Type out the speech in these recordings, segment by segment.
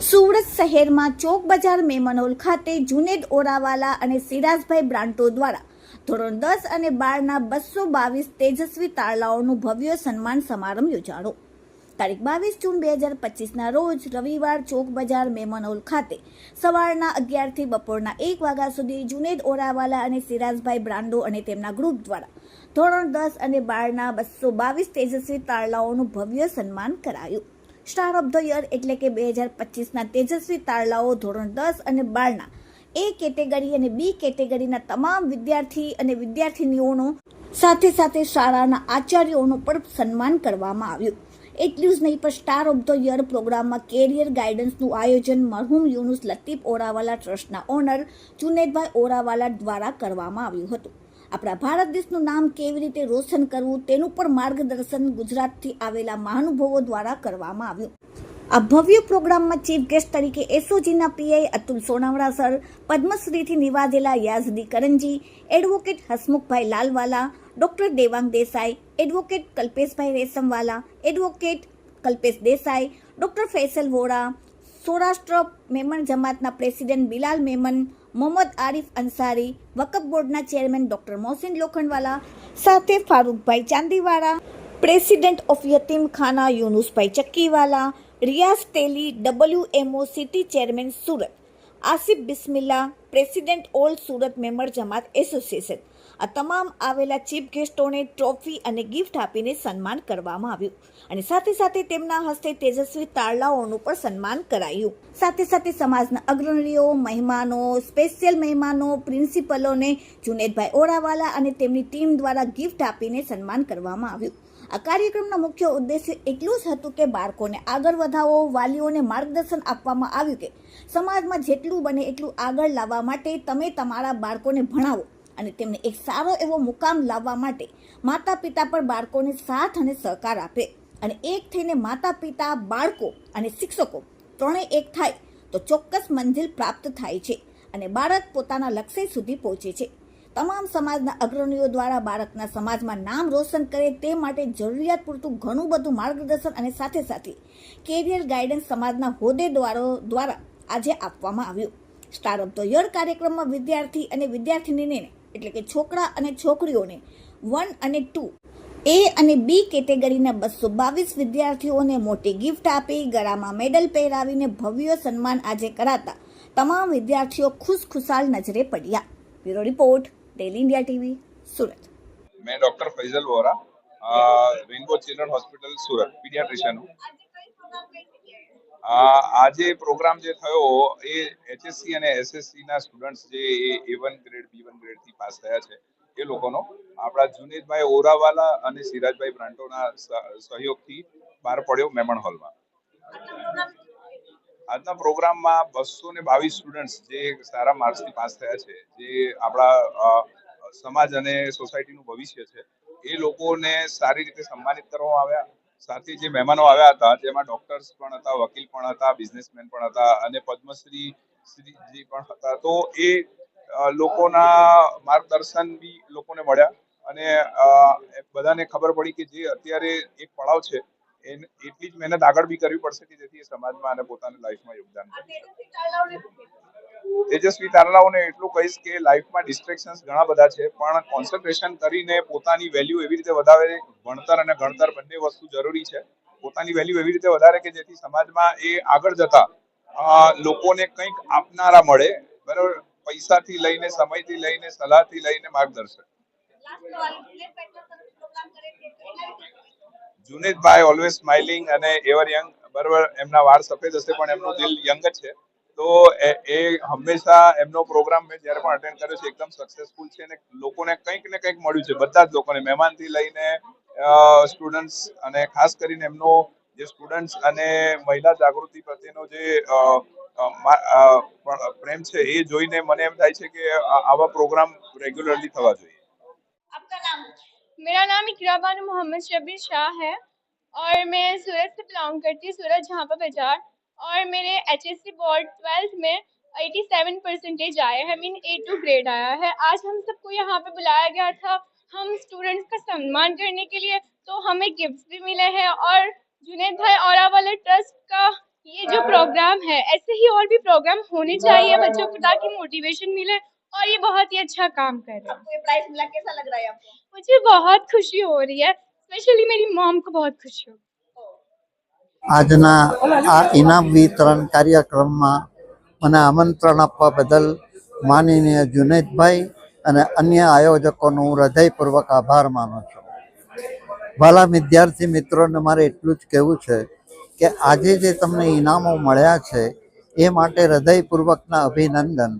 સુરત શહેરમાં ચોક બજાર મેમનોલ ખાતે જુનેદ ઓરાવાલા અને સિરાજભાઈ બ્રાન્ટો દ્વારા ધોરણ દસ અને બારના બસો બાવીસ તેજસ્વી તારલાઓનું ભવ્ય સન્માન સમારંભ યોજાણો તારીખ બાવીસ જૂન બે હજાર પચીસના રોજ રવિવાર ચોક બજાર મેમનોલ ખાતે સવારના અગિયારથી બપોરના એક વાગ્યા સુધી જુનેદ ઓરાવાલા અને સિરાજભાઈ બ્રાન્ડો અને તેમના ગ્રુપ દ્વારા ધોરણ દસ અને બારના બસો બાવીસ તેજસ્વી તારલાઓનું ભવ્ય સન્માન કરાયું. સ્ટાર ઓફ ધ યર એટલે કે બે હજાર પચીસના તેજસ્વી તારલાઓ ધોરણ દસ અને બારના એ કેટેગરી અને બી કેટેગરીના તમામ વિદ્યાર્થી અને વિદ્યાર્થીનીઓનો સાથે સાથે શાળાના આચાર્યોનું પણ સન્માન કરવામાં આવ્યું. એટલું જ નહીં, પણ સ્ટાર ઓફ ધ યર પ્રોગ્રામમાં કેરિયર ગાઈડન્સનું આયોજન મરહુમ યુનુસ લતીફ ઓરાવાલા ટ્રસ્ટના ઓનર જુનેદભાઈ ઓરાવાલા દ્વારા કરવામાં આવ્યું હતું. આપણા ભારત દેશનું નામ કેવી રીતે રોશન કરવું તેનું પણ માર્ગદર્શન ગુજરાતથી આવેલા મહાનુભાવો દ્વારા કરવામાં આવ્યું. આ ભવ્ય પ્રોગ્રામમાં ચીફ ગેસ્ટ તરીકે એસઓજીના પીઆઈ અતુલ સોનાવડા સર, પદ્મશ્રીથી નિવાજેલા Yazdi Karanji advocate Hasmukhbhai Lalwala, doctor Devang Desai, advocate Kalpeshbhai Reshamwala, advocate Kalpesh Desai, doctor Faisal Vora, Saurashtra Memon જમાતના president Bilal Memon Mohammad Arif Ansari, વકફ બોર્ડના ચેરમેન ડૉક્ટર મોહસિન લોખંડવાલા, સાથે ફારૂકભાઈ ચાંદીવાળા, પ્રેસિડેન્ટ ઓફ યતીમ ખાના Yunusbhai Chakkiwala Riyaz Teli WMO city chairman Surat. Asif Bismilla, president all Surat member જમાત association. આ તમામ આવેલા chief ગેસ્ટોને trophy અને ગિફ્ટ આપીને સન્માન કરવામાં આવ્યું. અને સાથે સાથે તેમના હસ્તે તેજસ્વી તારલાઓનું પણ સન્માન કરાયું. સાથે સાથે સમાજના અગ્રણીઓ, મહેમાનો, સ્પેશિયલ મહેમાનો, પ્રિન્સિપલોને, જુનેદભાઈ ઓરાવાલા અને તેમની ટીમ દ્વારા ગિફ્ટ આપીને સન્માન કરવામાં આવ્યું. આ કાર્યક્રમનો મુખ્ય ઉદ્દેશ્ય એટલું જ હતું કે બાળકોને આગળ વધાવો, વાલીઓને માર્ગદર્શન આપવામાં આવ્યું કે સમાજમાં જેટલું બને એટલું આગળ લાવવા માટે તમે તમારા બાળકોને ભણાવો અને તેમને એક સારો એવો મુકામ લાવવા માટે માતા પિતા પણ બાળકોને સાથ અને સહકાર આપે. અને એક થઈને માતા પિતા બાળકો અને શિક્ષકો ત્રણેય એક થાય તો ચોક્કસ મંજિલ પ્રાપ્ત થાય છે અને બાળક પોતાના લક્ષ્ય સુધી પહોંચે છે. તમામ સમાજના અગ્રણીઓ દ્વારા બાળકના સમાજમાં નામ રોશન કરે તે માટે જરૂરિયાત પૂરતું ઘણું બધું માર્ગદર્શન અને સાથે સાથે કેરિયર ગાઈડન્સ સમાજના હોદ્દેદારો દ્વારા આજે આપવામાં આવ્યું. સ્ટાર ઓફ ધ યર કાર્યક્રમમાં વિદ્યાર્થી અને વિદ્યાર્થીનીને એટલે કે છોકરા અને છોકરીઓને વન અને ટુ એ અને બી કેટેગરીના બસો બાવીસ વિદ્યાર્થીઓને મોટી ગિફ્ટ આપી, ગળામાં મેડલ પહેરાવીને ભવ્ય સન્માન આજે કરાતા તમામ વિદ્યાર્થીઓ ખુશ ખુશાલ નજરે પડ્યા. Bureau report. Daily India TV Surat મેં doctor Faizal Vora rainbow children hospital Surat, paediatrician આ જે પ્રોગ્રામ જે થયો એ એચએસસી અને એસએસસી ના સ્ટુડન્ટ્સ જે A one grade B one ગ્રેડથી pass થયા છે, એ લોકોનો આપણા જુનેદભાઈ ઓરાવાલા અને સિરાજભાઈ બ્રાન્ટોના સહયોગથી બહાર પડ્યો મેમણ હોલમાં. આજના પ્રોગ્રામમાં બસો ને બાવીસ સ્ટુડન્ટ્સ જે સારા માર્ક્સથી પાસ થયા છે, જે આપણા સમાજ અને સોસાયટીનું ભવિષ્ય છે, એ લોકોને સારી રીતે સન્માનિત કરવામાં આવ્યા. સાથે જે મહેમાનો આવ્યા હતા, જેમાં ડોક્ટર્સ પણ હતા, વકીલ પણ હતા બિઝનેસમેન પણ હતા અને પદ્મશ્રી શ્રીજી પણ હતા, તો એ લોકોના માર્ગદર્શન બી લોકોને મળ્યા. અને બધાને ખબર પડી કે જે અત્યારે એક પડાવ છે એટલી જ મહેનત આગળ બી કરવી પડશે કે જેથી સમાજમાં અને પોતાની લાઈફમાં યોગદાન કરે તેજસ્વી તારલાઓને એટલું કહીશ કે લાઈફમાં ડિસ્ટ્રેક્શન્સ ઘણા બધા છે પણ કોન્સન્ટ્રેશન કરીને પોતાની વેલ્યુ એવી રીતે વધારે ભણતર અને ગણતર બંને વસ્તુ જરૂરી છે. પોતાની વેલ્યુ એવી રીતે વધારે કે જેથી સમાજમાં એ આગળ જતા લોકોને કંઈક આપનારા મળે બરાબર? પૈસાથી લઈને સમયથી લઈને સલાહથી લઈને માર્ગદર્શન. જુનીતભાઈ ઓલવેઝ સ્માઇલિંગ અને એવર યંગ બરાબર, એમના વાળ સફેદ હશે પણ એમનું દિલ યંગ જ છે. તો એ હંમેશા એમનો પ્રોગ્રામ મેં જ્યારે પણ અટેન્ડ કર્યો છે, એકદમ સક્સેસફુલ છે અને લોકોને કંઈક ને કંઈક મળ્યું છે, બધા જ લોકોને, મહેમાનથી લઈને સ્ટુડન્ટ્સ અને ખાસ કરીને એમનો જે સ્ટુડન્ટ્સ અને મહિલા જાગૃતિ પ્રત્યેનો જે પ્રેમ છે એ જોઈને મને એમ થાય છે કે આવા પ્રોગ્રામ રેગ્યુલરલી થવા જોઈએ. मेरा नाम इकरा बानो मोहम्मद शबीर शाह है और मैं सूरत से बिलोंग करती हूँ सूरत पर बाज़ार। और मेरे H S C board twelfth में 87 परसेंटेज आए हैं मीन ए टू ग्रेड आया है। आज हम सबको यहाँ पे बुलाया गया था, हम स्टूडेंट्स का सम्मान करने के लिए तो हमें गिफ्ट भी मिले हैं और जुनेद भाई और वाले ट्रस्ट का ये जो प्रोग्राम है, ऐसे ही और भी प्रोग्राम होने चाहिए, बच्चों को ताकि मोटिवेशन मिले और ये बहुत ही अच्छा काम कर रहे हैं आपको ये प्राइस मिला कैसा लग रहा है आपको मुझे बहुत खुशी हो रही है स्पेशली मेरी मॉम को बहुत खुशी हो આજના આ ઇનામ વિતરણ કાર્યક્રમમાં મને આમંત્રણ આપવા બદલ માનનીય જુનેદભાઈ અને અન્ય આયોજકોનો હું હૃદયપૂર્વક આભાર માનું છું વાલા વિદ્યાર્થી મિત્રોને મારે એટલું જ કહેવું છે કે આજે જે તમને ઇનામો મળ્યા છે એ માટે હૃદયપૂર્વકના અભિનંદન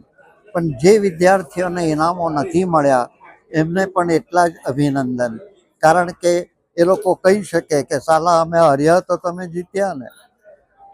પણ જે વિદ્યાર્થીઓને ઇનામો નથી મળ્યા, એમને પણ એટલા જ અભિનંદન. કારણ કે એ લોકો કહી શકે કે, સાલા, અમે હર્યા તો તમે જીત્યા ને.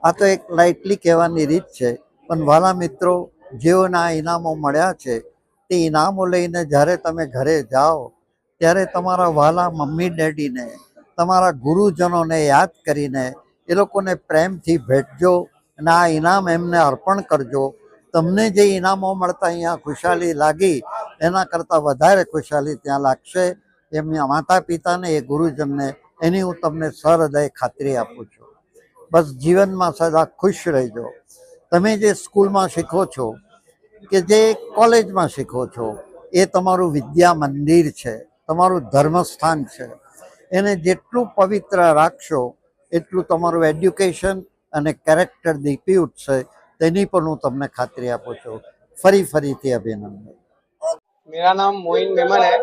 આ તો એક લાઇટલી કહેવાની રીત છે. પણ વાલા મિત્રો, જેઓને આ ઇનામો મળ્યા છે, તે ઇનામો લઈને જ્યારે તમે ઘરે જાઓ, ત્યારે તમારા વાલા મમ્મી, ડેડીને, તમારા ગુરુજનોને યાદ કરીને એ લોકોને પ્રેમથી ભેટજો અને આ ઇનામ એમને અર્પણ કરજો. તમને જે ઇનામો મળતા અહીંયા ખુશાલી લાગી, એના કરતાં વધારે ખુશાલી ત્યાં લાગશે. એમના માતા પિતાને એ ગુરુજનને, એની હું તમને સહૃદય ખાતરી આપું છું. બસ જીવનમાં સદા ખુશ રહેજો. તમે જે સ્કૂલમાં શીખો છો કે જે કોલેજમાં શીખો છો, એ તમારું વિદ્યા મંદિર છે, તમારું ધર્મસ્થાન છે. એને જેટલું પવિત્ર રાખશો, એટલું તમારું એડ્યુકેશન અને કેરેક્ટર દીપી ઉઠશે તેની પણ હું તમને ખાતરી આપું છું ફરી ફરીથી અભિનંદન मेरा नाम मोइन मेमन है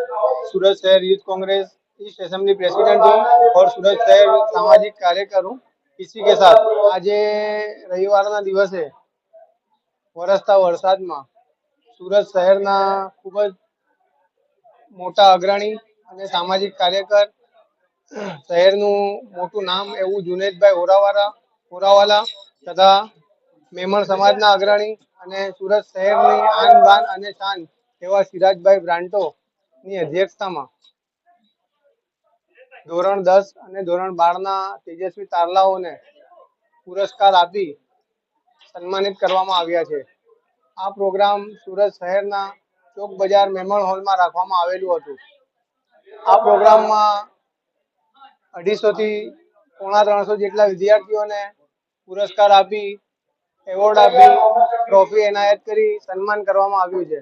सूरत शहर youth Congress east assembly president हूँ और सूरत शहर सामाजिक कार्यकर हूँ इसी के साथ આજે રવિવારના દિવસે વરસતા વરસાદમાં સુરત શહેરના ખૂબ જ મોટા અગ્રણી અને સામાજિક કાર્યકર શહેરનું મોટું નામ એવું જુનેદભાઈ ઓરાવાલા ઓરાવાલા તથા મેમણ સમાજના અગ્રણી અને સુરત શહેરની આન બાન અને શાન એવા સિરાજભાઈ બ્રાન્ટો ની અધ્યક્ષતામાં ધોરણ દસ અને ધોરણ બાર ના તેજસ્વી તારલાઓને પુરસ્કાર આપી સન્માનિત કરવામાં આવ્યા છે. આ પ્રોગ્રામ સુરત શહેરના ચોક બજાર મેમણ હોલમાં રાખવામાં આવેલું હતું. આ પ્રોગ્રામમાં અઢીસો થી પોણા ત્રણસો જેટલા વિદ્યાર્થીઓને પુરસ્કાર આપી એવોર્ડ આપી ટ્રોફી એનાયત કરી, સન્માન કરવામાં આવ્યું છે.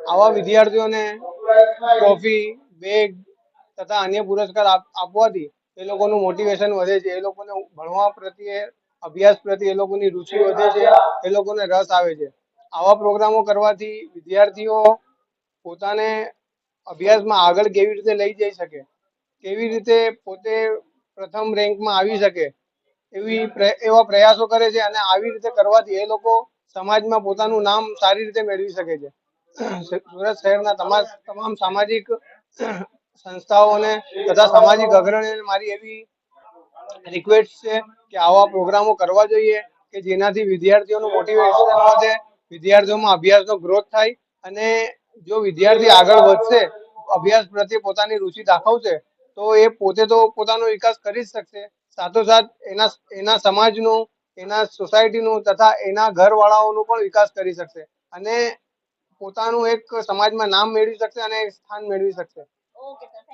આવા વિદ્યાર્થીઓને ટ્રોફી બેગ તથા અન્ય પુરસ્કાર આપવાથી એ લોકોનું મોટિવેશન વધે છે. એ લોકોને ભણવા પ્રત્યે, અભ્યાસ પ્રત્યે એ લોકોની રુચિ વધે છે. એ લોકોને રસ આવે છે. આવા પ્રોગ્રામો કરવાથી વિદ્યાર્થીઓ પોતાને અભ્યાસમાં આગળ કેવી રીતે લઈ જઈ શકે? કેવી રીતે પોતે પ્રથમ રેન્કમાં આવી શકે? એવી એવા પ્રયાસો કરે છે અને આવી રીતે કરવાથી એ લોકો સમાજમાં પોતાનું નામ સારી રીતે મેળવી શકે છે. સુરત શહેરના તમામ તમામ સામાજિક સંસ્થાઓને તથા સામાજિક અગ્રણીઓને મારી એવી રિક્વેસ્ટ છે કે આવા પ્રોગ્રામો કરવા જોઈએ કે જેનાથી વિદ્યાર્થીઓનું મોટિવેશન વધે વિદ્યાર્થીઓમાં અભ્યાસનો ગ્રોથ થાય અને જો વિદ્યાર્થી આગળ વધશે, અભ્યાસ પ્રત્યે પોતાની રુચિ દાખવશે, તો એ પોતે તો પોતાનો વિકાસ કરી જ શકશે. સાથોસાથ એના એના સમાજનું, એના સોસાયટીનું તથા એના ઘરવાળાઓનો પણ વિકાસ કરી શકશે અને પોતાનું એક સમાજમાં નામ મેળવી શકશે અને સ્થાન મેળવી શકશે. Okay sir thank